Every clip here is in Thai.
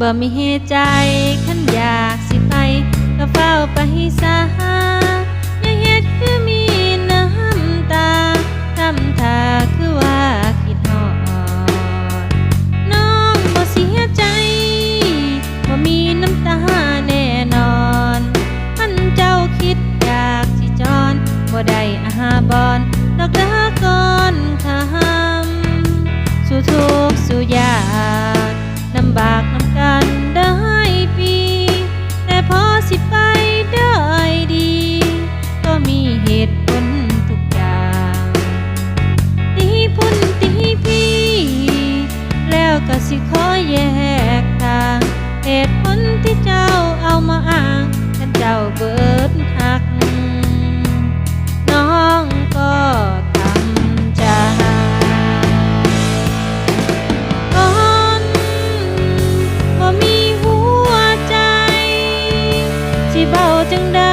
บ่มีใจขันอยากสิไปก็เฝ้าไปซะอย่าเฮ็ดคือมีน้ำตาทำท่าคือว่าคิดฮอดน้องบ่เสียใจบ่มีน้ำตาแน่นอนท่านเจ้าคิดอยากสิจรบ่ได้อาหาบอนดอกเด้อก่อนคำสู่ทุกสู่ยาก เบาจังได้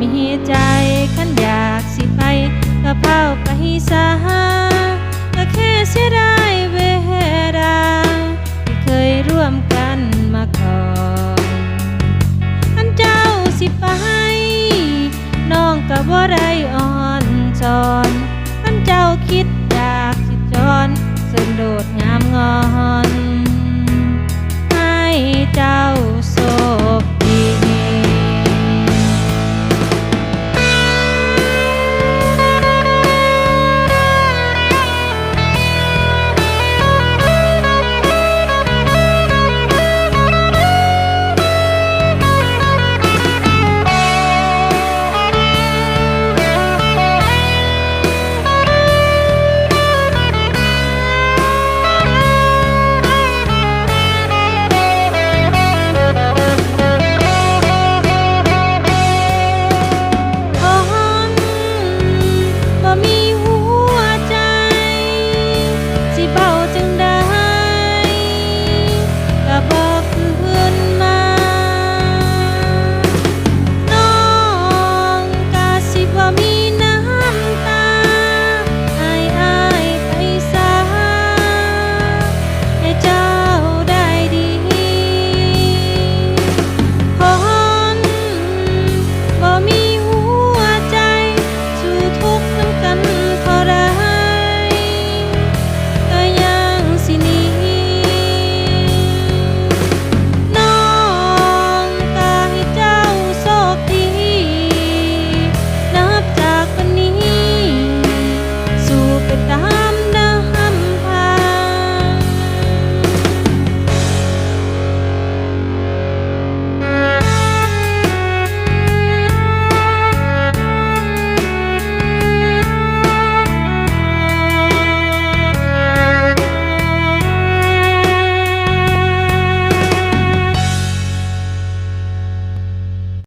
มีใจขันอยากสิไปก็เผาไปซะก็แค่เสียดายเวลาที่เคยร่วมกันมาก่อนอันเจ้าสิไป น้องกับว่าไร